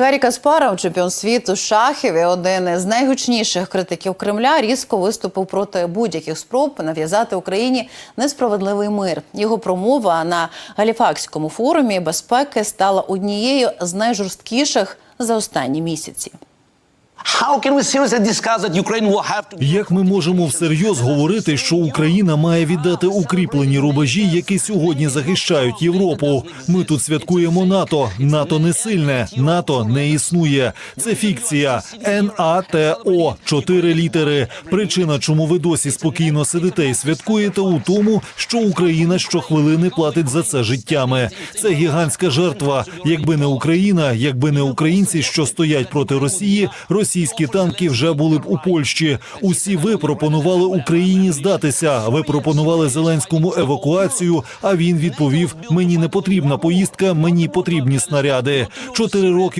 Гаррі Каспаров, чемпіон світу шахів і один із найгучніших критиків Кремля, різко виступив проти будь-яких спроб нав'язати Україні несправедливий мир. Його промова на Галіфакському форумі безпеки стала однією з найжорсткіших за останні місяці. Як ми можемо всерйоз говорити, що Україна має віддати укріплені рубежі, які сьогодні захищають Європу? Ми тут святкуємо НАТО. НАТО не сильне, НАТО не існує. Це фікція. НАТО. чотири літери. Причина, чому ви досі спокійно сидите і святкуєте, у тому, що Україна щохвилини платить за це життями. Це гігантська жертва. Якби не Україна, якби не українці, що стоять проти Росії, російські танки вже були б у Польщі. Усі ви пропонували Україні здатися. Ви пропонували Зеленському евакуацію. А він відповів: мені не потрібна поїздка, мені потрібні снаряди. Чотири роки.